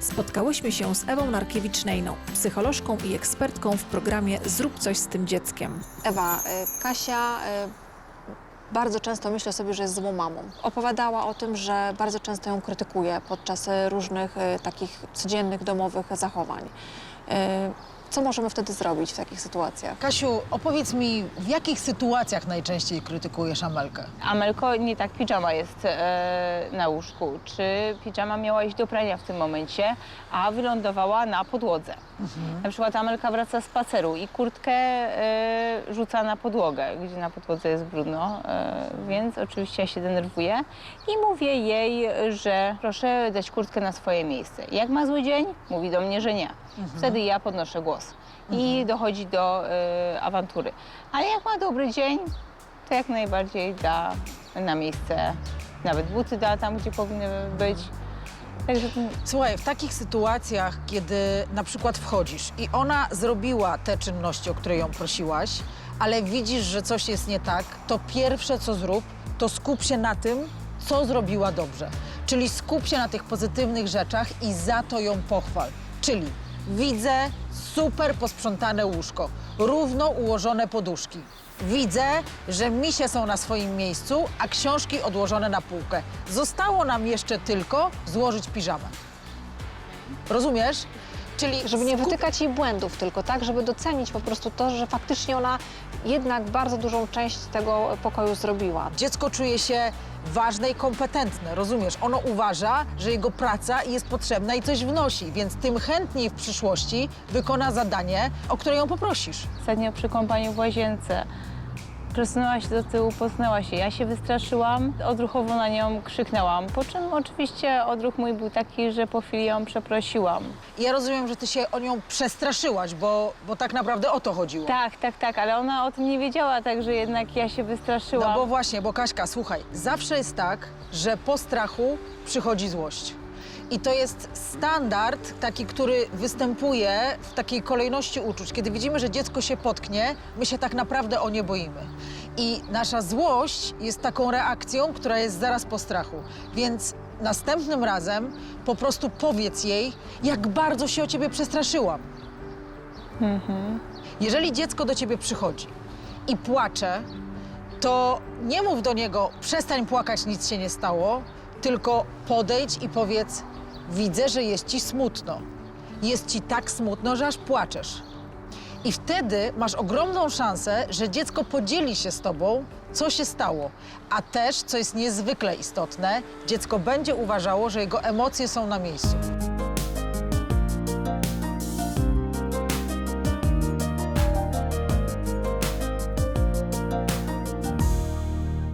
Spotkałyśmy się z Ewą Narkiewicz-Nejną, psycholożką i ekspertką w programie Zrób coś z tym dzieckiem. Ewa, y, Kasia y, bardzo często myślę sobie, że jest złą mamą. Opowiadała o tym, że bardzo często ją krytykuje podczas różnych y, takich codziennych, domowych zachowań. Co możemy wtedy zrobić w takich sytuacjach? Kasiu, opowiedz mi, w jakich sytuacjach najczęściej krytykujesz Amelkę? Amelko, nie tak piżama jest e, na łóżku. Czy piżama miała iść do prania w tym momencie, a wylądowała na podłodze? Na przykład Amelka wraca z spaceru i kurtkę e, rzuca na podłogę, gdzie na podłodze jest brudno, e, więc oczywiście ja się denerwuję i mówię jej, że proszę dać kurtkę na swoje miejsce. Jak ma zły dzień, mówi do mnie, że nie. Wtedy ja podnoszę głos i dochodzi do e, awantury. Ale jak ma dobry dzień, to jak najbardziej da na miejsce, nawet buty da tam, gdzie powinny być. Także Słuchaj, w takich sytuacjach, kiedy na przykład wchodzisz i ona zrobiła te czynności, o które ją prosiłaś, ale widzisz, że coś jest nie tak, to pierwsze co zrób, to skup się na tym, co zrobiła dobrze. Czyli skup się na tych pozytywnych rzeczach i za to ją pochwal. Czyli widzę super posprzątane łóżko, równo ułożone poduszki. Widzę, że misie są na swoim miejscu, a książki odłożone na półkę. Zostało nam jeszcze tylko złożyć piżamę. Rozumiesz? Czyli Żeby nie wytykać jej błędów tylko, tak? Żeby docenić po prostu to, że faktycznie ona jednak bardzo dużą część tego pokoju zrobiła. Dziecko czuje się ważne i kompetentne, rozumiesz? Ono uważa, że jego praca jest potrzebna i coś wnosi, więc tym chętniej w przyszłości wykona zadanie, o które ją poprosisz. ostatnio przy kąpaniu w łazience przesunęła się do tyłu, posunęła się. Ja się wystraszyłam, odruchowo na nią krzyknęłam, po czym oczywiście odruch mój był taki, że po chwili ją przeprosiłam. Ja rozumiem, że ty się o nią przestraszyłaś, bo, bo tak naprawdę o to chodziło. Tak, tak, tak, ale ona o tym nie wiedziała, także jednak ja się wystraszyłam. No bo właśnie, bo Kaśka, słuchaj, zawsze jest tak, że po strachu przychodzi złość. I to jest standard taki, który występuje w takiej kolejności uczuć. Kiedy widzimy, że dziecko się potknie, my się tak naprawdę o nie boimy. I nasza złość jest taką reakcją, która jest zaraz po strachu. Więc następnym razem po prostu powiedz jej, jak bardzo się o ciebie przestraszyłam. Jeżeli dziecko do ciebie przychodzi i płacze, to nie mów do niego, przestań płakać, nic się nie stało, tylko podejdź i powiedz, widzę, że jest ci smutno. Jest ci tak smutno, że aż płaczesz. I wtedy masz ogromną szansę, że dziecko podzieli się z tobą, co się stało. A też, co jest niezwykle istotne, dziecko będzie uważało, że jego emocje są na miejscu.